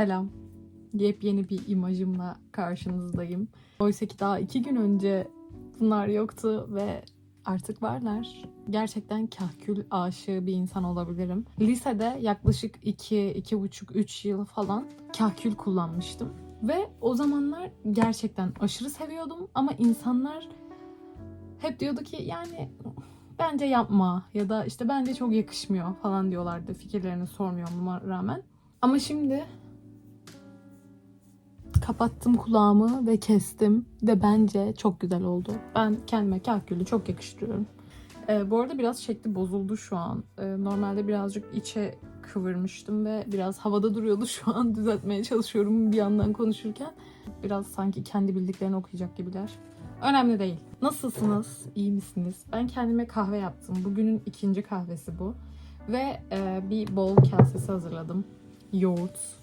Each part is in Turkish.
Selam. Yepyeni bir imajımla karşınızdayım. Oysa ki daha iki gün önce bunlar yoktu ve artık varlar. Gerçekten kahkül aşığı bir insan olabilirim. Lisede yaklaşık 2, iki, buçuk, 3 yıl falan kahkül kullanmıştım. Ve o zamanlar gerçekten aşırı seviyordum ama insanlar hep diyordu ki yani bence yapma ya da işte bence çok yakışmıyor falan diyorlardı fikirlerini sormuyorma rağmen. Ama şimdi kapattım kulağımı ve kestim ve bence çok güzel oldu. Ben kendime kahkülü çok yakıştırıyorum. Ee, bu arada biraz şekli bozuldu şu an. Ee, normalde birazcık içe kıvırmıştım ve biraz havada duruyordu şu an düzeltmeye çalışıyorum bir yandan konuşurken. Biraz sanki kendi bildiklerini okuyacak gibiler. Önemli değil. Nasılsınız? İyi misiniz? Ben kendime kahve yaptım. Bugünün ikinci kahvesi bu. Ve e, bir bol kasesi hazırladım. Yoğurt.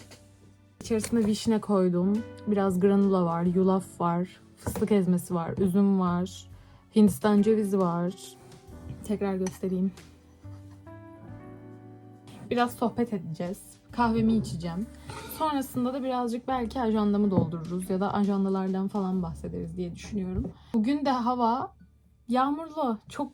İçerisine vişne koydum. Biraz granula var, yulaf var, fıstık ezmesi var, üzüm var, hindistan cevizi var. Tekrar göstereyim. Biraz sohbet edeceğiz. Kahvemi içeceğim. Sonrasında da birazcık belki ajandamı doldururuz ya da ajandalardan falan bahsederiz diye düşünüyorum. Bugün de hava yağmurlu. Çok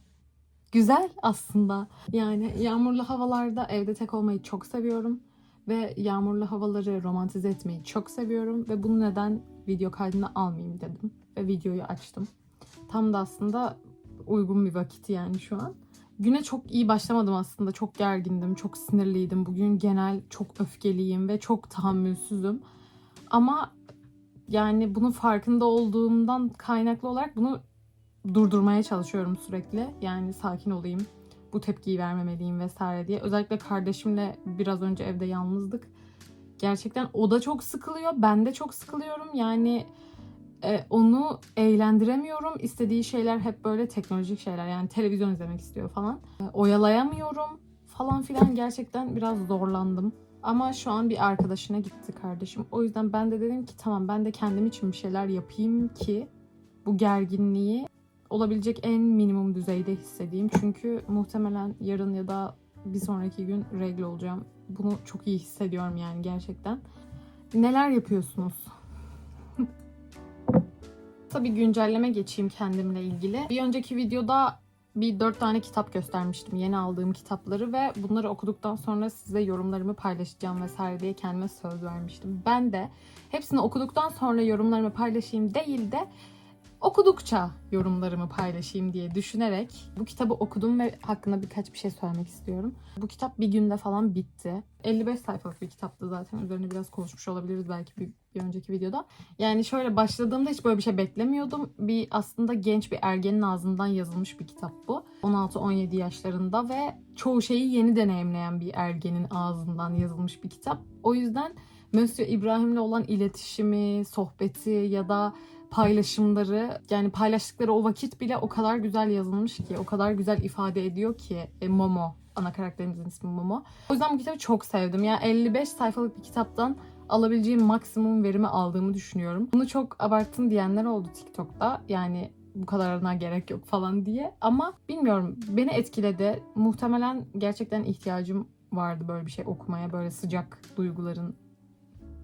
güzel aslında. Yani yağmurlu havalarda evde tek olmayı çok seviyorum. Ve yağmurlu havaları romantize etmeyi çok seviyorum. Ve bunu neden video kaydına almayayım dedim. Ve videoyu açtım. Tam da aslında uygun bir vakit yani şu an. Güne çok iyi başlamadım aslında. Çok gergindim, çok sinirliydim. Bugün genel çok öfkeliyim ve çok tahammülsüzüm. Ama yani bunun farkında olduğumdan kaynaklı olarak bunu durdurmaya çalışıyorum sürekli. Yani sakin olayım, bu tepkiyi vermemeliyim vesaire diye. Özellikle kardeşimle biraz önce evde yalnızdık. Gerçekten o da çok sıkılıyor, ben de çok sıkılıyorum. Yani e, onu eğlendiremiyorum. İstediği şeyler hep böyle teknolojik şeyler. Yani televizyon izlemek istiyor falan. E, oyalayamıyorum falan filan. Gerçekten biraz zorlandım. Ama şu an bir arkadaşına gitti kardeşim. O yüzden ben de dedim ki tamam ben de kendim için bir şeyler yapayım ki bu gerginliği olabilecek en minimum düzeyde hissedeyim. Çünkü muhtemelen yarın ya da bir sonraki gün regle olacağım. Bunu çok iyi hissediyorum yani gerçekten. Neler yapıyorsunuz? Kısa bir güncelleme geçeyim kendimle ilgili. Bir önceki videoda bir dört tane kitap göstermiştim. Yeni aldığım kitapları ve bunları okuduktan sonra size yorumlarımı paylaşacağım vesaire diye kendime söz vermiştim. Ben de hepsini okuduktan sonra yorumlarımı paylaşayım değil de okudukça yorumlarımı paylaşayım diye düşünerek bu kitabı okudum ve hakkında birkaç bir şey söylemek istiyorum. Bu kitap bir günde falan bitti. 55 sayfalık bir kitaptı zaten. Üzerine biraz konuşmuş olabiliriz belki bir, bir önceki videoda. Yani şöyle başladığımda hiç böyle bir şey beklemiyordum. Bir aslında genç bir ergenin ağzından yazılmış bir kitap bu. 16-17 yaşlarında ve çoğu şeyi yeni deneyimleyen bir ergenin ağzından yazılmış bir kitap. O yüzden Monsieur İbrahim'le olan iletişimi, sohbeti ya da paylaşımları yani paylaştıkları o vakit bile o kadar güzel yazılmış ki o kadar güzel ifade ediyor ki e, Momo ana karakterimizin ismi Momo. O yüzden bu kitabı çok sevdim. Yani 55 sayfalık bir kitaptan alabileceğim maksimum verimi aldığımı düşünüyorum. Bunu çok abarttın diyenler oldu TikTok'ta. Yani bu kadarına gerek yok falan diye. Ama bilmiyorum beni etkiledi. Muhtemelen gerçekten ihtiyacım vardı böyle bir şey okumaya. Böyle sıcak duyguların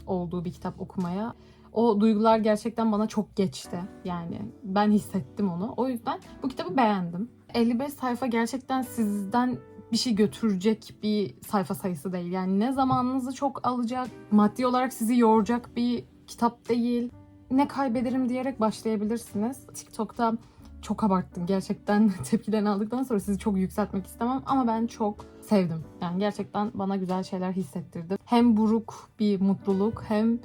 olduğu bir kitap okumaya o duygular gerçekten bana çok geçti. Yani ben hissettim onu. O yüzden bu kitabı beğendim. 55 sayfa gerçekten sizden bir şey götürecek bir sayfa sayısı değil. Yani ne zamanınızı çok alacak, maddi olarak sizi yoracak bir kitap değil. Ne kaybederim diyerek başlayabilirsiniz. TikTok'ta çok abarttım gerçekten tepkilerini aldıktan sonra sizi çok yükseltmek istemem ama ben çok sevdim. Yani gerçekten bana güzel şeyler hissettirdi. Hem buruk bir mutluluk hem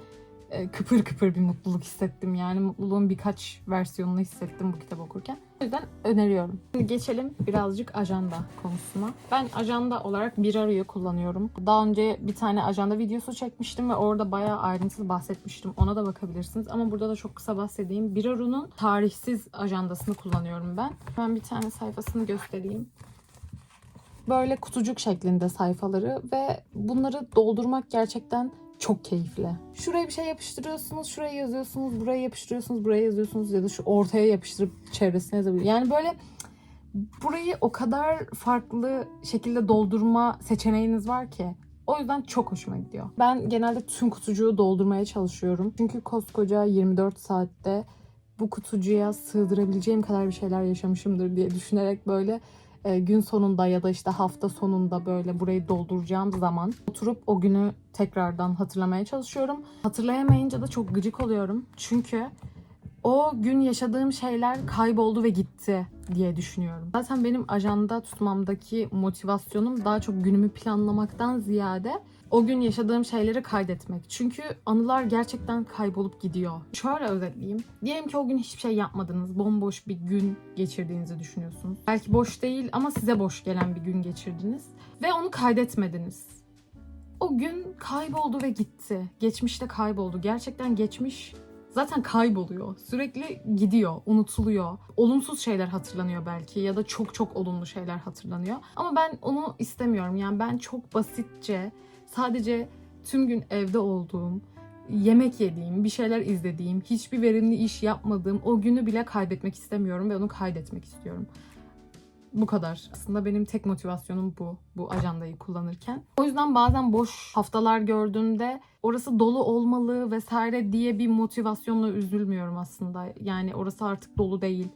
kıpır kıpır bir mutluluk hissettim. Yani mutluluğun birkaç versiyonunu hissettim bu kitap okurken. O yüzden öneriyorum. Şimdi geçelim birazcık ajanda konusuna. Ben ajanda olarak bir arayı kullanıyorum. Daha önce bir tane ajanda videosu çekmiştim ve orada bayağı ayrıntılı bahsetmiştim. Ona da bakabilirsiniz. Ama burada da çok kısa bahsedeyim. Biraru'nun tarihsiz ajandasını kullanıyorum ben. Ben bir tane sayfasını göstereyim böyle kutucuk şeklinde sayfaları ve bunları doldurmak gerçekten çok keyifli. Şuraya bir şey yapıştırıyorsunuz, şuraya yazıyorsunuz, buraya yapıştırıyorsunuz, buraya yazıyorsunuz ya da şu ortaya yapıştırıp çevresine yazabiliyorsunuz. Yani böyle burayı o kadar farklı şekilde doldurma seçeneğiniz var ki O yüzden çok hoşuma gidiyor. Ben genelde tüm kutucuğu doldurmaya çalışıyorum. Çünkü koskoca 24 saatte bu kutucuğa sığdırabileceğim kadar bir şeyler yaşamışımdır diye düşünerek böyle e, gün sonunda ya da işte hafta sonunda böyle burayı dolduracağım zaman oturup o günü tekrardan hatırlamaya çalışıyorum. Hatırlayamayınca da çok gıcık oluyorum. Çünkü o gün yaşadığım şeyler kayboldu ve gitti diye düşünüyorum. Zaten benim ajanda tutmamdaki motivasyonum daha çok günümü planlamaktan ziyade o gün yaşadığım şeyleri kaydetmek. Çünkü anılar gerçekten kaybolup gidiyor. Şöyle özetleyeyim. Diyelim ki o gün hiçbir şey yapmadınız. Bomboş bir gün geçirdiğinizi düşünüyorsunuz. Belki boş değil ama size boş gelen bir gün geçirdiniz. Ve onu kaydetmediniz. O gün kayboldu ve gitti. Geçmişte kayboldu. Gerçekten geçmiş zaten kayboluyor. Sürekli gidiyor, unutuluyor. Olumsuz şeyler hatırlanıyor belki ya da çok çok olumlu şeyler hatırlanıyor. Ama ben onu istemiyorum. Yani ben çok basitçe sadece tüm gün evde olduğum, yemek yediğim, bir şeyler izlediğim, hiçbir verimli iş yapmadığım o günü bile kaybetmek istemiyorum ve onu kaydetmek istiyorum. Bu kadar. Aslında benim tek motivasyonum bu. Bu ajandayı kullanırken. O yüzden bazen boş haftalar gördüğümde orası dolu olmalı vesaire diye bir motivasyonla üzülmüyorum aslında. Yani orası artık dolu değil.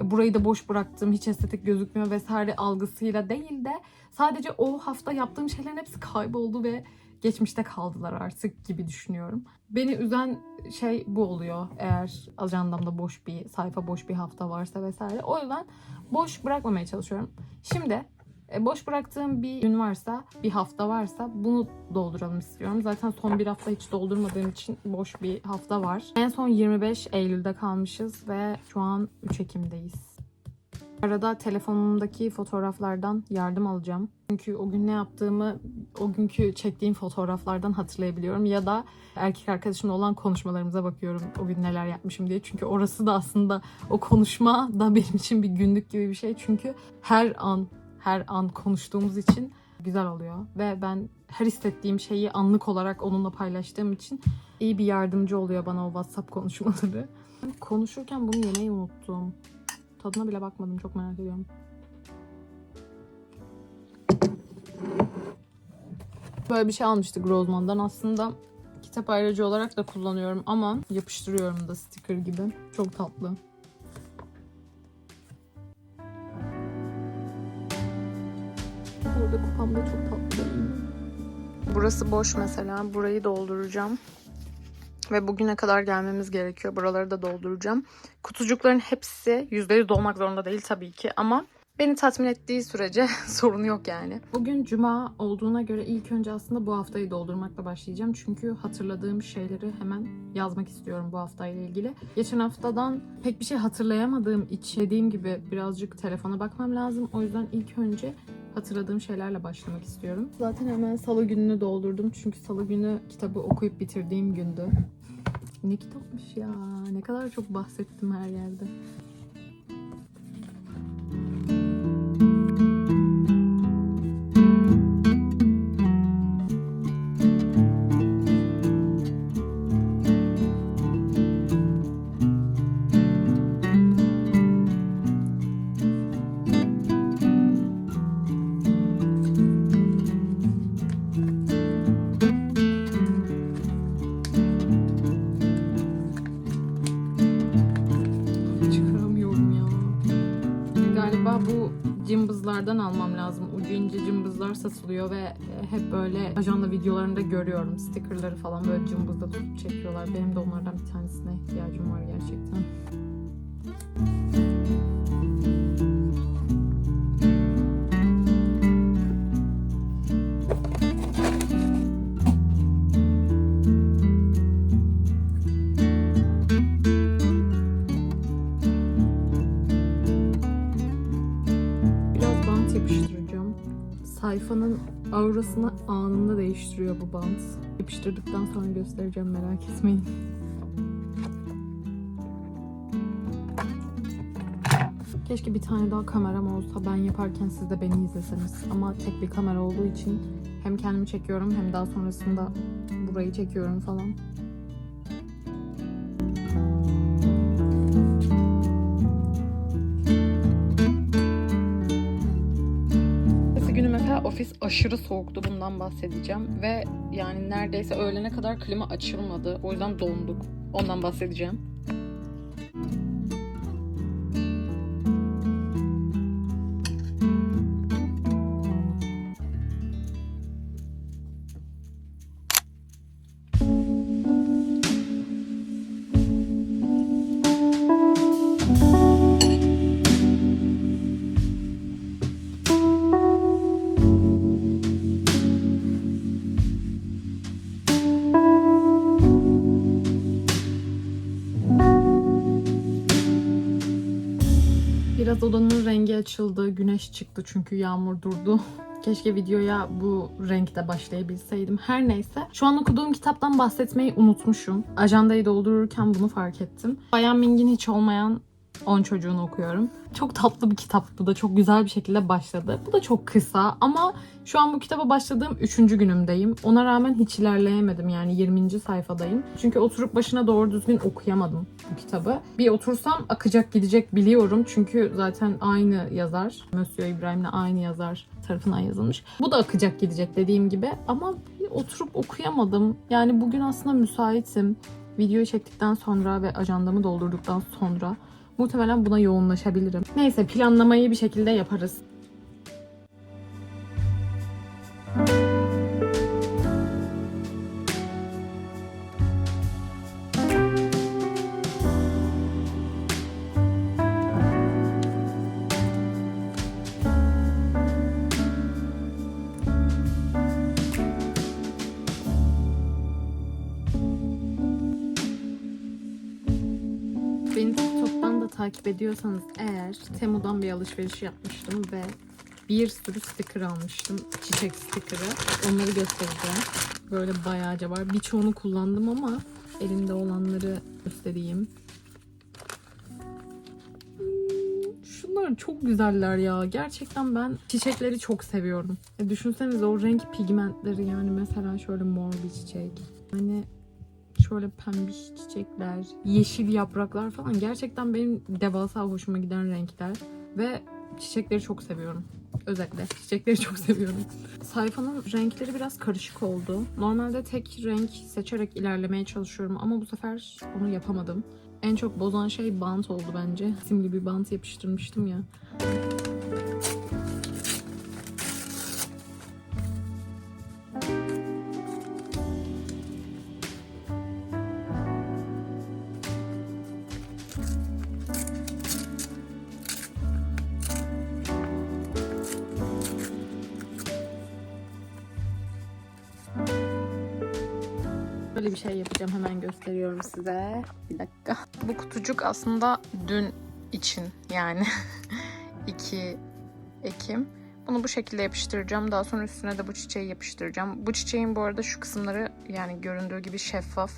Burayı da boş bıraktım, hiç estetik gözükmüyor vesaire algısıyla değil de sadece o hafta yaptığım şeylerin hepsi kayboldu ve geçmişte kaldılar artık gibi düşünüyorum. Beni üzen şey bu oluyor eğer ajandamda boş bir sayfa, boş bir hafta varsa vesaire. O yüzden boş bırakmamaya çalışıyorum. Şimdi e, boş bıraktığım bir gün varsa, bir hafta varsa bunu dolduralım istiyorum. Zaten son bir hafta hiç doldurmadığım için boş bir hafta var. En son 25 Eylül'de kalmışız ve şu an 3 Ekim'deyiz. Arada telefonumdaki fotoğraflardan yardım alacağım. Çünkü o gün ne yaptığımı o günkü çektiğim fotoğraflardan hatırlayabiliyorum. Ya da erkek arkadaşımla olan konuşmalarımıza bakıyorum o gün neler yapmışım diye. Çünkü orası da aslında o konuşma da benim için bir günlük gibi bir şey. Çünkü her an her an konuştuğumuz için güzel oluyor. Ve ben her hissettiğim şeyi anlık olarak onunla paylaştığım için iyi bir yardımcı oluyor bana o WhatsApp konuşmaları. Konuşurken bunu yemeyi unuttum. Tadına bile bakmadım. Çok merak ediyorum. Böyle bir şey almıştık Roseman'dan. Aslında kitap ayrıcı olarak da kullanıyorum ama yapıştırıyorum da sticker gibi. Çok tatlı. Burada kupam da çok tatlı. Burası boş mesela. Burayı dolduracağım. Ve bugüne kadar gelmemiz gerekiyor. Buraları da dolduracağım. Kutucukların hepsi %100 dolmak zorunda değil tabii ki ama beni tatmin ettiği sürece sorun yok yani. Bugün cuma olduğuna göre ilk önce aslında bu haftayı doldurmakla başlayacağım. Çünkü hatırladığım şeyleri hemen yazmak istiyorum bu haftayla ilgili. Geçen haftadan pek bir şey hatırlayamadığım için dediğim gibi birazcık telefona bakmam lazım. O yüzden ilk önce hatırladığım şeylerle başlamak istiyorum. Zaten hemen salı gününü doldurdum. Çünkü salı günü kitabı okuyup bitirdiğim gündü. Ne kitapmış ya. Ne kadar çok bahsettim her yerde. Satılıyor ve e, hep böyle ajanda videolarında görüyorum. Stickerları falan böyle cımbızda tutup çekiyorlar. Benim de onlardan bir tanesine ihtiyacım var gerçekten. Aurasını anında değiştiriyor bu bant. Yapıştırdıktan sonra göstereceğim merak etmeyin. Keşke bir tane daha kameram olsa ben yaparken siz de beni izleseniz. Ama tek bir kamera olduğu için hem kendimi çekiyorum hem daha sonrasında burayı çekiyorum falan. Ofis aşırı soğuktu bundan bahsedeceğim. Ve yani neredeyse öğlene kadar klima açılmadı. O yüzden donduk. Ondan bahsedeceğim. Açıldı. Güneş çıktı çünkü yağmur durdu. Keşke videoya bu renkte başlayabilseydim. Her neyse. Şu an okuduğum kitaptan bahsetmeyi unutmuşum. Ajandayı doldururken bunu fark ettim. Bayan Ming'in hiç olmayan 10 çocuğunu okuyorum. Çok tatlı bir kitap bu da. Çok güzel bir şekilde başladı. Bu da çok kısa ama şu an bu kitaba başladığım 3. günümdeyim. Ona rağmen hiç ilerleyemedim yani 20. sayfadayım. Çünkü oturup başına doğru düzgün okuyamadım bu kitabı. Bir otursam akacak gidecek biliyorum. Çünkü zaten aynı yazar. Monsieur İbrahim'le aynı yazar tarafından yazılmış. Bu da akacak gidecek dediğim gibi. Ama oturup okuyamadım. Yani bugün aslında müsaitim. Videoyu çektikten sonra ve ajandamı doldurduktan sonra muhtemelen buna yoğunlaşabilirim. Neyse planlamayı bir şekilde yaparız. Takip ediyorsanız eğer Temu'dan bir alışveriş yapmıştım ve bir sürü sticker almıştım. Çiçek sticker'ı. Onları göstereceğim. Böyle bayağıca var. Birçoğunu kullandım ama elimde olanları göstereyim. Şunlar çok güzeller ya. Gerçekten ben çiçekleri çok seviyorum. E düşünsenize o renk pigmentleri yani mesela şöyle mor bir çiçek. Hani şöyle pembiş çiçekler, yeşil yapraklar falan gerçekten benim devasa hoşuma giden renkler ve çiçekleri çok seviyorum. Özellikle çiçekleri çok seviyorum. Sayfanın renkleri biraz karışık oldu. Normalde tek renk seçerek ilerlemeye çalışıyorum ama bu sefer onu yapamadım. En çok bozan şey bant oldu bence. Simli bir bant yapıştırmıştım ya. Hemen gösteriyorum size. Bir dakika. Bu kutucuk aslında dün için yani 2 Ekim. Bunu bu şekilde yapıştıracağım. Daha sonra üstüne de bu çiçeği yapıştıracağım. Bu çiçeğin bu arada şu kısımları yani göründüğü gibi şeffaf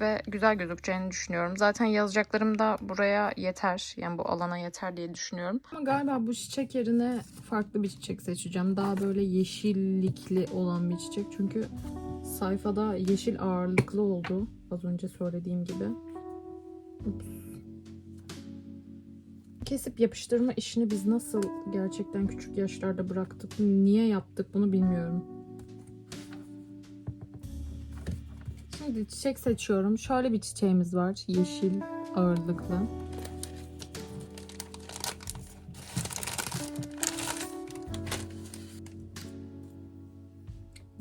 ve güzel gözükeceğini düşünüyorum. Zaten yazacaklarım da buraya yeter. Yani bu alana yeter diye düşünüyorum. Ama galiba bu çiçek yerine farklı bir çiçek seçeceğim. Daha böyle yeşillikli olan bir çiçek. Çünkü sayfada yeşil ağırlıklı oldu. Az önce söylediğim gibi. Kesip yapıştırma işini biz nasıl gerçekten küçük yaşlarda bıraktık? Niye yaptık bunu bilmiyorum. Şimdi çiçek seçiyorum. Şöyle bir çiçeğimiz var. Yeşil ağırlıklı.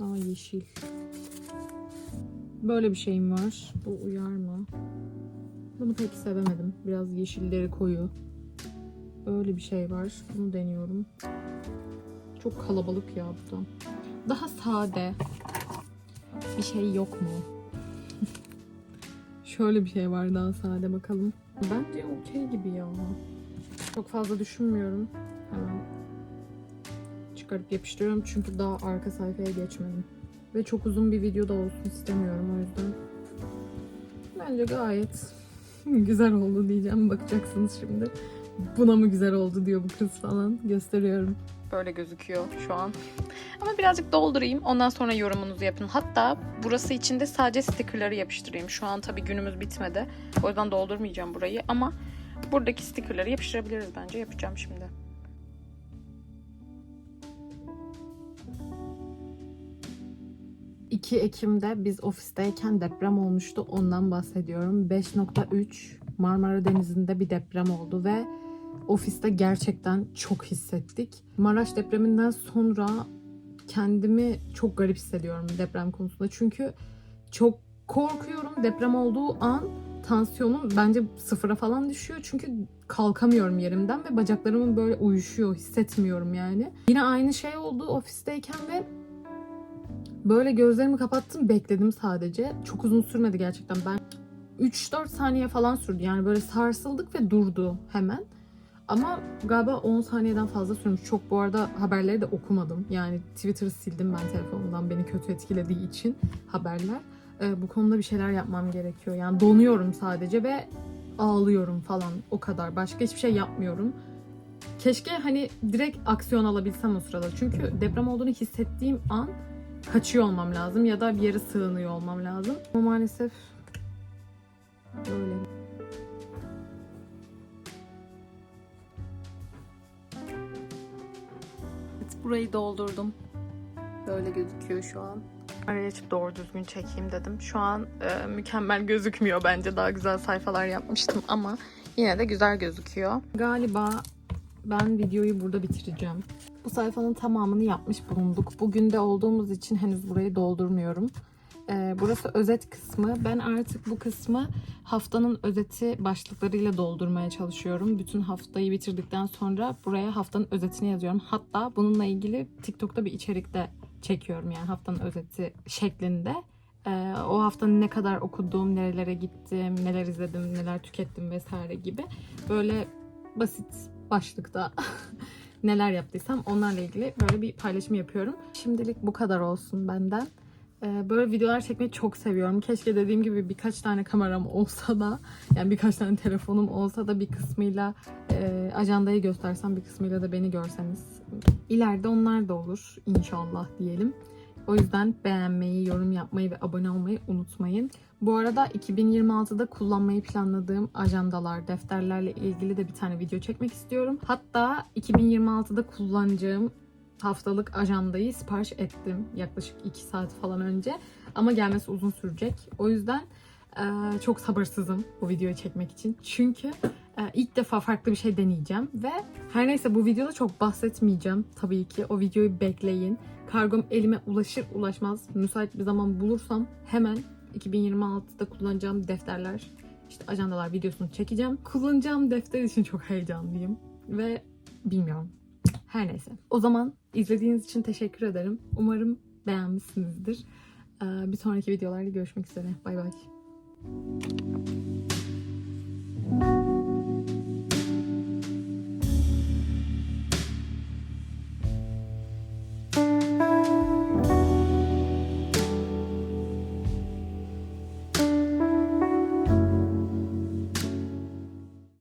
Aa yeşil. Böyle bir şeyim var. Bu uyar mı? Bunu pek sevemedim. Biraz yeşilleri koyu. Böyle bir şey var. Bunu deniyorum. Çok kalabalık ya bu da. Daha sade bir şey yok mu? Şöyle bir şey var daha sade bakalım. Bence okey gibi ya. Çok fazla düşünmüyorum. Hemen çıkarıp yapıştırıyorum çünkü daha arka sayfaya geçmedim. Ve çok uzun bir video da olsun istemiyorum o yüzden. Bence gayet güzel oldu diyeceğim. Bakacaksınız şimdi. Buna mı güzel oldu diyor bu kız falan. Gösteriyorum. Böyle gözüküyor şu an. Ama birazcık doldurayım. Ondan sonra yorumunuzu yapın. Hatta burası için de sadece stickerları yapıştırayım. Şu an tabii günümüz bitmedi. O yüzden doldurmayacağım burayı. Ama buradaki stickerları yapıştırabiliriz bence. Yapacağım şimdi. 2 Ekim'de biz ofisteyken deprem olmuştu. Ondan bahsediyorum. 5.3 Marmara Denizi'nde bir deprem oldu ve ofiste gerçekten çok hissettik. Maraş depreminden sonra kendimi çok garip hissediyorum deprem konusunda. Çünkü çok korkuyorum. Deprem olduğu an tansiyonum bence sıfıra falan düşüyor. Çünkü kalkamıyorum yerimden ve bacaklarımın böyle uyuşuyor. Hissetmiyorum yani. Yine aynı şey oldu ofisteyken ve böyle gözlerimi kapattım bekledim sadece. Çok uzun sürmedi gerçekten. Ben 3-4 saniye falan sürdü. Yani böyle sarsıldık ve durdu hemen. Ama galiba 10 saniyeden fazla sürmüş. Çok bu arada haberleri de okumadım. Yani Twitter'ı sildim ben telefonumdan beni kötü etkilediği için haberler. Ee, bu konuda bir şeyler yapmam gerekiyor. Yani donuyorum sadece ve ağlıyorum falan o kadar. Başka hiçbir şey yapmıyorum. Keşke hani direkt aksiyon alabilsem o sırada. Çünkü deprem olduğunu hissettiğim an kaçıyor olmam lazım ya da bir yere sığınıyor olmam lazım. Ama maalesef böyle. Evet, burayı doldurdum. Böyle gözüküyor şu an. Araya açıp doğru düzgün çekeyim dedim. Şu an e, mükemmel gözükmüyor bence. Daha güzel sayfalar yapmıştım ama yine de güzel gözüküyor. Galiba ben videoyu burada bitireceğim. Bu sayfanın tamamını yapmış bulunduk. Bugün de olduğumuz için henüz burayı doldurmuyorum. Ee, burası özet kısmı. Ben artık bu kısmı haftanın özeti başlıklarıyla doldurmaya çalışıyorum. Bütün haftayı bitirdikten sonra buraya haftanın özetini yazıyorum. Hatta bununla ilgili TikTok'ta bir içerik de çekiyorum yani haftanın özeti şeklinde. Ee, o haftanın ne kadar okudum, nerelere gittim, neler izledim, neler tükettim vesaire gibi. Böyle basit başlıkta neler yaptıysam onlarla ilgili böyle bir paylaşım yapıyorum. Şimdilik bu kadar olsun benden. Ee, Böyle videolar çekmeyi çok seviyorum. Keşke dediğim gibi birkaç tane kameram olsa da yani birkaç tane telefonum olsa da bir kısmıyla e, ajandayı göstersem bir kısmıyla da beni görseniz. İleride onlar da olur inşallah diyelim. O yüzden beğenmeyi, yorum yapmayı ve abone olmayı unutmayın. Bu arada 2026'da kullanmayı planladığım ajandalar, defterlerle ilgili de bir tane video çekmek istiyorum. Hatta 2026'da kullanacağım haftalık ajandayı sipariş ettim yaklaşık 2 saat falan önce. Ama gelmesi uzun sürecek. O yüzden e, çok sabırsızım bu videoyu çekmek için. Çünkü e, ilk defa farklı bir şey deneyeceğim ve her neyse bu videoda çok bahsetmeyeceğim tabii ki. O videoyu bekleyin. Kargom elime ulaşır ulaşmaz müsait bir zaman bulursam hemen 2026'da kullanacağım defterler, işte ajandalar videosunu çekeceğim. Kullanacağım defter için çok heyecanlıyım ve bilmiyorum. Her neyse. O zaman izlediğiniz için teşekkür ederim. Umarım beğenmişsinizdir. Ee, Bir sonraki videolarda görüşmek üzere. Bay bay.